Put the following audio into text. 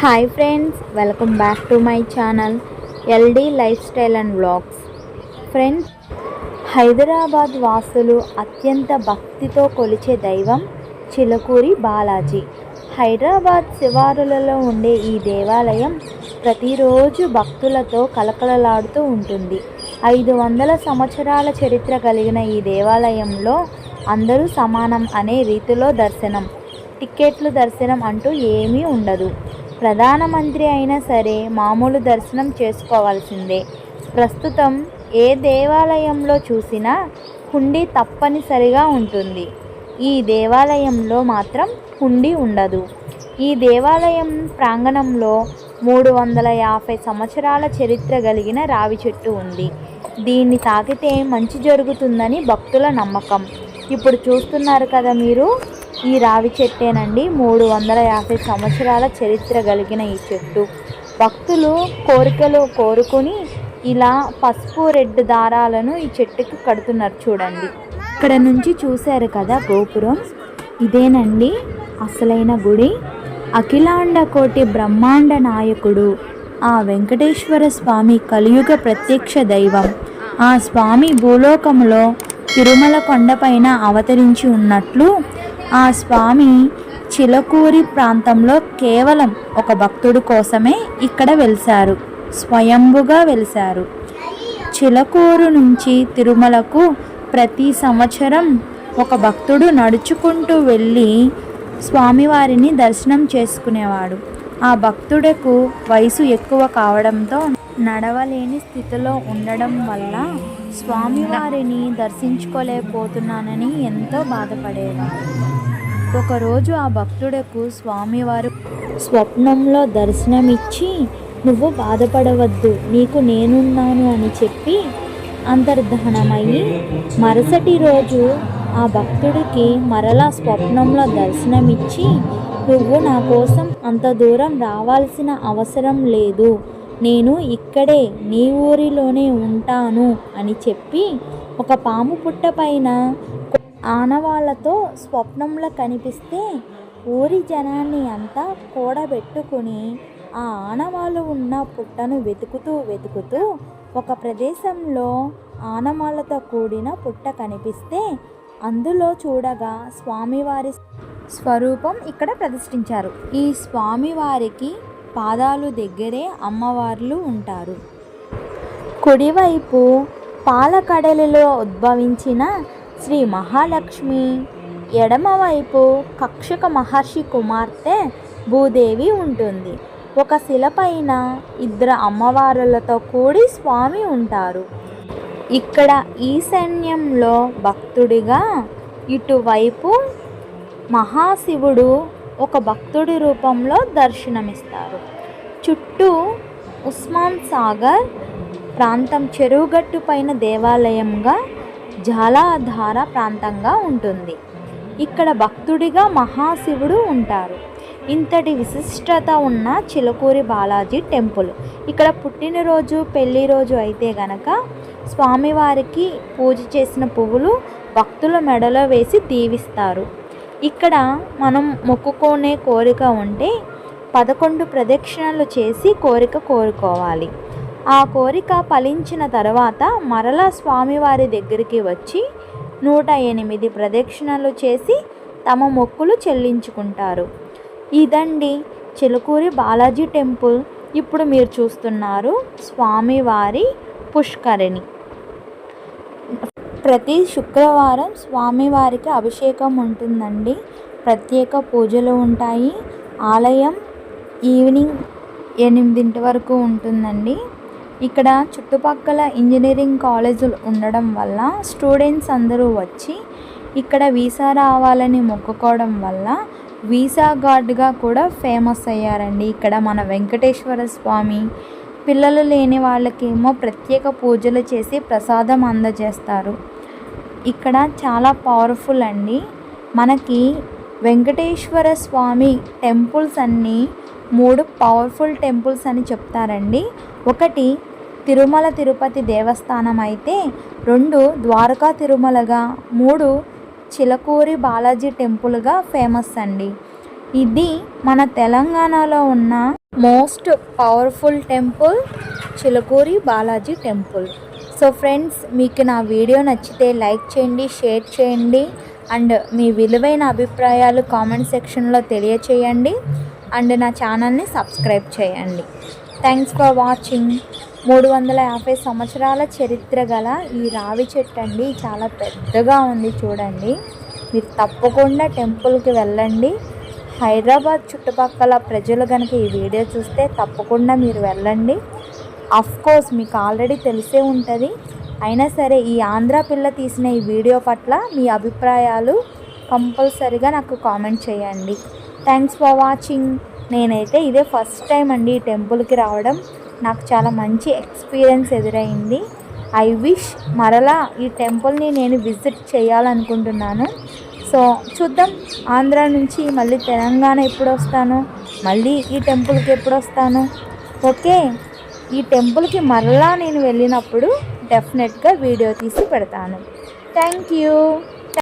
Hi friends welcome back to my channel L D lifestyle and vlogs. Friends Hyderabad వాసులు అత్యంత భక్తితో కొలిచే దైవం చిలకూరి బాలాజీ. హైదరాబాద్ శివారులలో ఉండే ఈ దేవాలయం ప్రతిరోజు భక్తులతో కలకలలాడుతూ ఉంటుంది. ఐదు వందల సంవత్సరాల చరిత్ర కలిగిన ఈ దేవాలయంలో అందరూ సమానం అనే రీతిలో దర్శనం. టిక్కెట్లు దర్శనం అంటూ ఏమీ ఉండదు. ప్రధానమంత్రి అయినా సరే మామూలు దర్శనం చేసుకోవాల్సిందే. ప్రస్తుతం ఏ దేవాలయంలో చూసినా హుండీ తప్పనిసరిగా ఉంటుంది. ఈ దేవాలయంలో మాత్రం హుండీ ఉండదు. ఈ దేవాలయం ప్రాంగణంలో మూడు వందల యాభై సంవత్సరాల చరిత్ర కలిగిన రావి చెట్టు ఉంది. దీన్ని తాకితే మంచి జరుగుతుందని భక్తుల నమ్మకం. ఇప్పుడు చూస్తున్నారు కదా మీరు? ఈ రావి చెట్టేనండి మూడు వందల యాభై సంవత్సరాల చరిత్ర కలిగిన ఈ చెట్టు. భక్తులు కోరికలు కోరుకుని ఇలా పసుపు రెడ్ దారాలను ఈ చెట్టుకు కడుతున్నారు చూడండి. ఇక్కడ నుంచి చూశారు కదా గోపురం? ఇదేనండి అసలైన గుడి. అఖిలాండ కోటి బ్రహ్మాండ నాయకుడు ఆ వెంకటేశ్వర స్వామి కలియుగ ప్రత్యక్ష దైవం. ఆ స్వామి భూలోకంలో తిరుమల కొండపైన అవతరించి ఉన్నట్లు ఆ స్వామి చిలకూరి ప్రాంతంలో కేవలం ఒక భక్తుడి కోసమే ఇక్కడ వెలిశారు. స్వయంభుగా వెలిశారు. చిలకూరు నుంచి తిరుమలకు ప్రతి సంవత్సరం ఒక భక్తుడు నడుచుకుంటూ వెళ్ళి స్వామివారిని దర్శనం చేసుకునేవాడు. ఆ భక్తుడకు వయసు ఎక్కువ కావడంతో నడవలేని స్థితిలో ఉండడం వల్ల స్వామివారిని దర్శించుకోలేకపోతున్నానని ఎంతో బాధపడేవాడు. ఒకరోజు ఆ భక్తుడకు స్వామివారు స్వప్నంలో దర్శనమిచ్చి నువ్వు బాధపడవద్దు నీకు నేనున్నాను అని చెప్పి అంతర్ధానమయ్యి మరుసటి రోజు ఆ భక్తుడికి మరలా స్వప్నంలో దర్శనమిచ్చి నువ్వు నా కోసం అంత దూరం రావాల్సిన అవసరం లేదు నేను ఇక్కడే నీ ఊరిలోనే ఉంటాను అని చెప్పి ఒక పాము పుట్ట పైన ఆనవాళ్ళతో స్వప్నంలో కనిపిస్తే ఊరి జనాన్ని అంతా కూడబెట్టుకుని ఆ ఆనవాళ్ళు ఉన్న పుట్టను వెతుకుతూ వెతుకుతూ ఒక ప్రదేశంలో ఆనవాళ్ళతో కూడిన పుట్ట కనిపిస్తే అందులో చూడగా స్వామివారి స్వరూపం ఇక్కడ ప్రతిష్ఠించారు. ఈ స్వామివారికి పాదాలు దగ్గరే అమ్మవార్లు ఉంటారు. కుడివైపు పాలకడలిలో ఉద్భవించిన శ్రీ మహాలక్ష్మి. ఎడమవైపు కక్షక మహర్షి కుమార్తె భూదేవి ఉంటుంది. ఒక శిలపైన ఇద్దరు అమ్మవారులతో కూడి స్వామి ఉంటారు. ఇక్కడ ఈశాన్యంలో భక్తుడిగా ఇటువైపు మహాశివుడు ఒక భక్తుడి రూపంలో దర్శనమిస్తారు. చుట్టూ ఉస్మాన్ సాగర్ ప్రాంతం చెరువుగట్టు పైన దేవాలయంగా జాలాధార ప్రాంతంగా ఉంటుంది. ఇక్కడ భక్తుడిగా మహాశివుడు ఉంటారు. ఇంతటి విశిష్టత ఉన్న చిలకూరి బాలాజీ టెంపుల్. ఇక్కడ పుట్టినరోజు పెళ్ళి రోజు అయితే గనక స్వామివారికి పూజ చేసిన పువ్వులు భక్తుల మెడలో వేసి దీవిస్తారు. ఇక్కడ మనం మొక్కుకునే కోరిక ఉంటే పదకొండు ప్రదక్షిణలు చేసి కోరిక కోరుకోవాలి. ఆ కోరిక ఫలించిన తర్వాత మరలా స్వామివారి దగ్గరికి వచ్చి నూట ఎనిమిది ప్రదక్షిణలు చేసి తమ మొక్కులు చెల్లించుకుంటారు. ఇదండి చిలుకూరి బాలాజీ టెంపుల్. ఇప్పుడు మీరు చూస్తున్నారు స్వామివారి పుష్కరిణి. ప్రతి శుక్రవారం స్వామివారికి అభిషేకం ఉంటుందండి. ప్రత్యేక పూజలు ఉంటాయి. ఆలయం ఈవినింగ్ ఎనిమిదింటి వరకు ఉంటుందండి. ఇక్కడ చుట్టుపక్కల ఇంజనీరింగ్ కాలేజీలు ఉండడం వల్ల స్టూడెంట్స్ అందరూ వచ్చి ఇక్కడ వీసా రావాలని మొక్కుకోవడం వల్ల వీసా గార్డ్గా కూడా ఫేమస్ అయ్యారండి. ఇక్కడ మన వెంకటేశ్వర స్వామి పిల్లలు లేని వాళ్ళకేమో ప్రత్యేక పూజలు చేసి ప్రసాదం అందజేస్తారు. ఇక్కడ చాలా పవర్ఫుల్ అండి. మనకి వెంకటేశ్వర స్వామి టెంపుల్స్ అన్నీ మూడు పవర్ఫుల్ టెంపుల్స్ అని చెప్తారండి. ఒకటి తిరుమల తిరుపతి దేవస్థానం అయితే రెండు ద్వారకా తిరుమలగా మూడు చిలకూరి బాలాజీ టెంపుల్గా ఫేమస్ అండి. ఇది మన తెలంగాణలో ఉన్న most powerful temple Chilkur Balaji temple. So friends మీకు నా వీడియో నచ్చితే లైక్ చేయండి షేర్ చేయండి అండ్ మీ విలువైన అభిప్రాయాలు కామెంట్ సెక్షన్లో తెలియచేయండి. అండ్ నా ఛానల్ని సబ్స్క్రైబ్ చేయండి. థ్యాంక్స్ ఫర్ వాచింగ్ మూడు వందల యాభై సంవత్సరాల చరిత్ర గల ఈ రావి చెట్టు అండి. చాలా పెద్దగా ఉంది చూడండి. మీరు తప్పకుండా టెంపుల్కి వెళ్ళండి. హైదరాబాద్ చుట్టుపక్కల ప్రజలు కనుక ఈ వీడియో చూస్తే తప్పకుండా మీరు వెళ్ళండి. కోర్స్ మీకు ఆల్రెడీ తెలిసే ఉంటుంది. అయినా సరే ఈ ఆంధ్ర పిల్ల తీసిన ఈ వీడియో పట్ల మీ అభిప్రాయాలు కంపల్సరిగా నాకు కామెంట్ చేయండి. థ్యాంక్స్ ఫర్ వాచింగ్ నేనైతే ఇదే ఫస్ట్ టైం అండి ఈ టెంపుల్కి రావడం. నాకు చాలా మంచి ఎక్స్పీరియన్స్ ఎదురైంది. ఐ విష్ మరలా ఈ టెంపుల్ని నేను విజిట్ చేయాలనుకుంటున్నాను. సో చూద్దాం. ఆంధ్ర నుంచి మళ్ళీ తెలంగాణ ఎప్పుడు వస్తాను మళ్ళీ ఈ టెంపుల్కి ఎప్పుడు వస్తాను ఓకే. ఈ టెంపుల్కి మరలా నేను వెళ్ళినప్పుడు డెఫినెట్గా వీడియో తీసి పెడతాను. Thank you